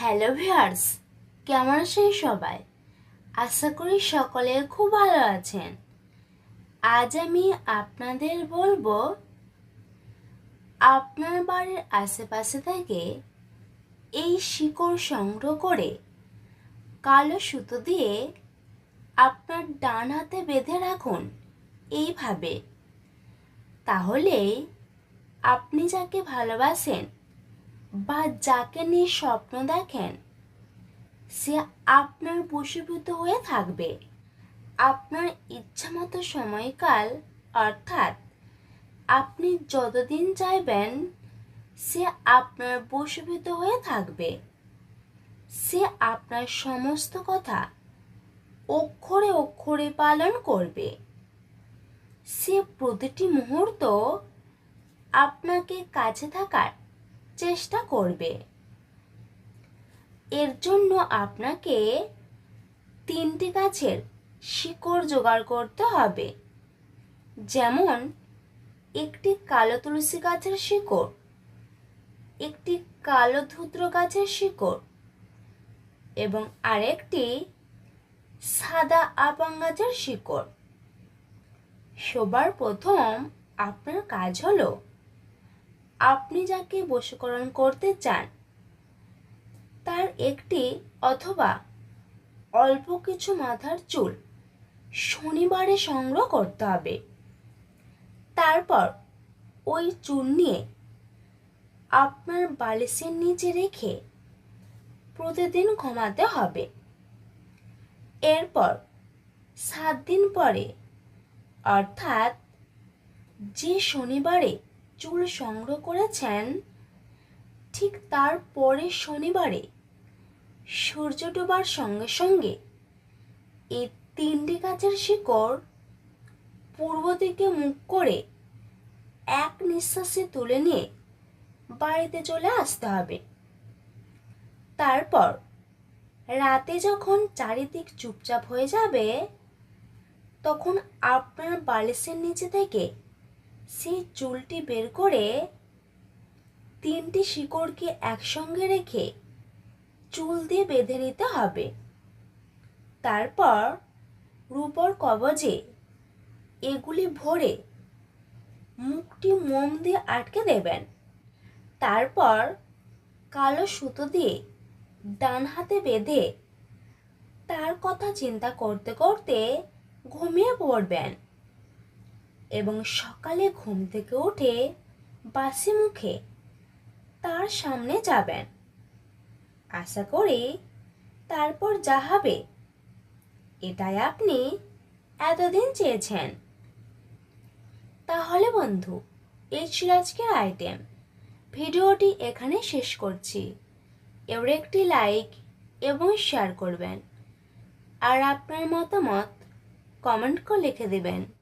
Hello viewers কেমন আছেন সবাই? আশা করি সকলে খুব ভালো আছেন। আজ আমি আপনাদের বলব, আপনার বাড়ির আশেপাশে থেকে এই শিকড় সংগ্রহ করে কালো সুতো দিয়ে আপনার ডান হাতে বেঁধে রাখুন এইভাবে। তাহলে আপনি যাকে ভালোবাসেন বা যাকে নিয়ে স্বপ্ন দেখেন, সে আপনার বশীভূত হয়ে থাকবে। আপনার ইচ্ছামতো সময়কাল, অর্থাৎ আপনি যতদিন চাইবেন, সে আপনার বশীভূত হয়ে থাকবে। সে আপনার সমস্ত কথা অক্ষরে অক্ষরে পালন করবে। সে প্রতিটি মুহূর্ত আপনাকে কাছে থাকার চেষ্টা করবে। এর জন্য আপনাকে তিনটি গাছের শিকড় জোগাড় করতে হবে। যেমন, একটি কালো তুলসী গাছের শিকড়, একটি কালো ধুদ্র গাছের শিকড় এবং আরেকটি সাদা আপাং গাছের শিকড়। সবার প্রথম আপনার কাজ হলো আপনি যাকে বশীকরণ করতে চান, তার একটি অথবা অল্প কিছু মাথার চুল শনিবারে সংগ্রহ করতে হবে। তারপর ওই চুল নিয়ে আপনার বালিশের নিচে রেখে প্রতিদিন ঘুমাতে হবে। এরপর সাত দিন পরে, অর্থাৎ যে শনিবারে চুল সংগ্রহ করেছেন ঠিক তার পরের শনিবারে। সূর্য ডোবার সঙ্গে সঙ্গে এই তিনটি গাছের শিকড় পূর্ব দিকে মুখ করে এক নিঃশ্বাসে তুলে নিয়ে বাড়িতে চলে আসতে হবে। তারপর রাতে যখন চারিদিক চুপচাপ হয়ে যাবে, তখন আপনার বালিশের নিচে থেকে সেই চুলটি বের করে তিনটি শিকড়কে একসঙ্গে রেখে চুল দিয়ে বেঁধে নিতে হবে। তারপর রূপর কবজে এগুলি ভরে মুখটি মোম দিয়ে আটকে দেবেন। তারপর কালো সুতো দিয়ে ডান হাতে বেঁধে তার কথা চিন্তা করতে করতে ঘুমিয়ে পড়বেন। এবং সকালে ঘুম থেকে উঠে বাসি মুখে তার সামনে যাবেন। আশা করি তারপর যা হবে, এটাই আপনি এতদিন চেয়েছেন। তাহলে বন্ধু, এই ছিল আজকের আইটেম ভিডিওটি এখানে শেষ করছি। এবার একটি লাইক এবং শেয়ার করবেন। আর আপনার মতামত কমেন্ট করে লিখে দেবেন।